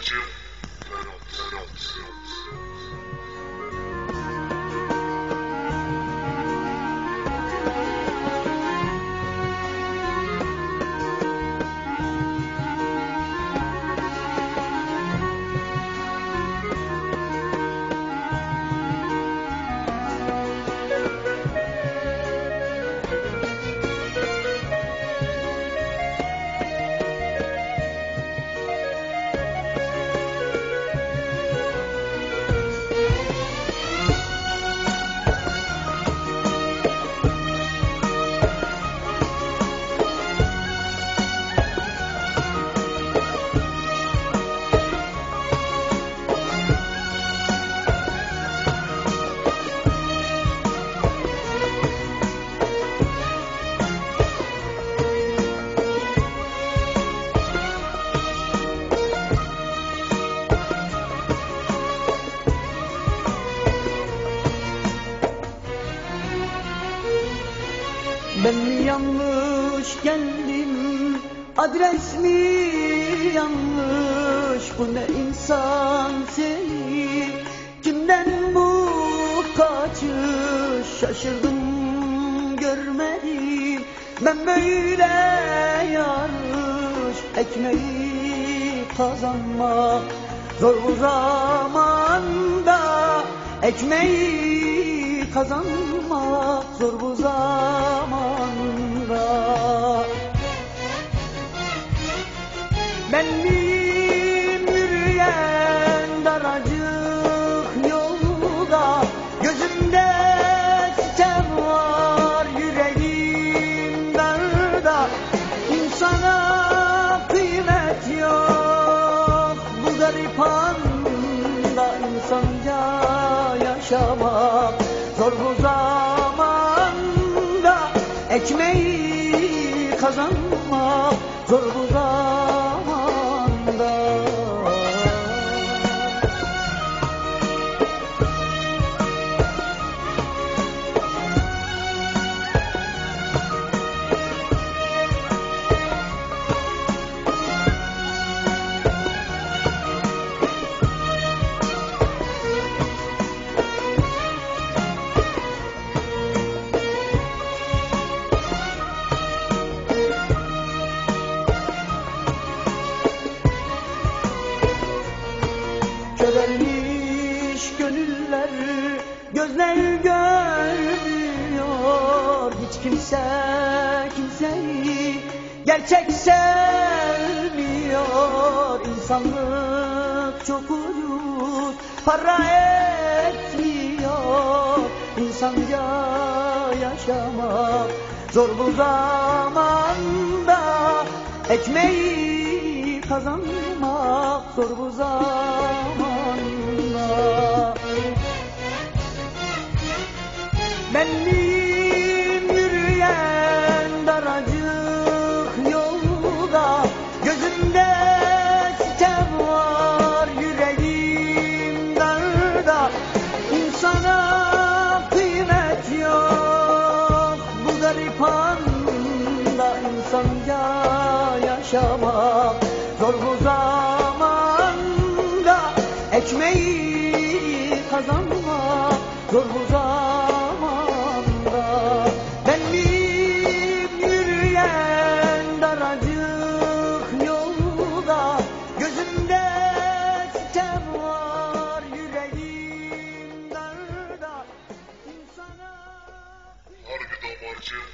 Rått, rått, rått, rått. Ben mi yanlış geldim? Adres mi yanlış? Bu ne insan seni Kimden bu kaçış? Şaşırdım görmedim. Ben böyle yarış Ekmeği kazanmak Zor bu zamanda Ekmeği kazanmak zor bu zamanda Ben miyim yürüyen daracık yolda? Gözümde sitem var yüreğim darda İnsana kıymet yok bu garip anda insanca yaşamak. Zor bu zamanda ekmeği kazanmak. Zor bu zamanda Körelmiş gönüller Gözler görmüyor. Hiç kimse kimseyi Gerçek sevmiyor. İnsanlık çok ucuz Para etmiyor. İnsanca yaşamak Zor bu zamanda. Ekmeği kazanmak zor bu zamanda yaşamak Zor bu zamanda ekmeği kazanmak Zor bu zamanda Ben miyim yürüyen daracık yolda Gözümde sitem var yüreğim darda. İnsana Harbi damarcığım.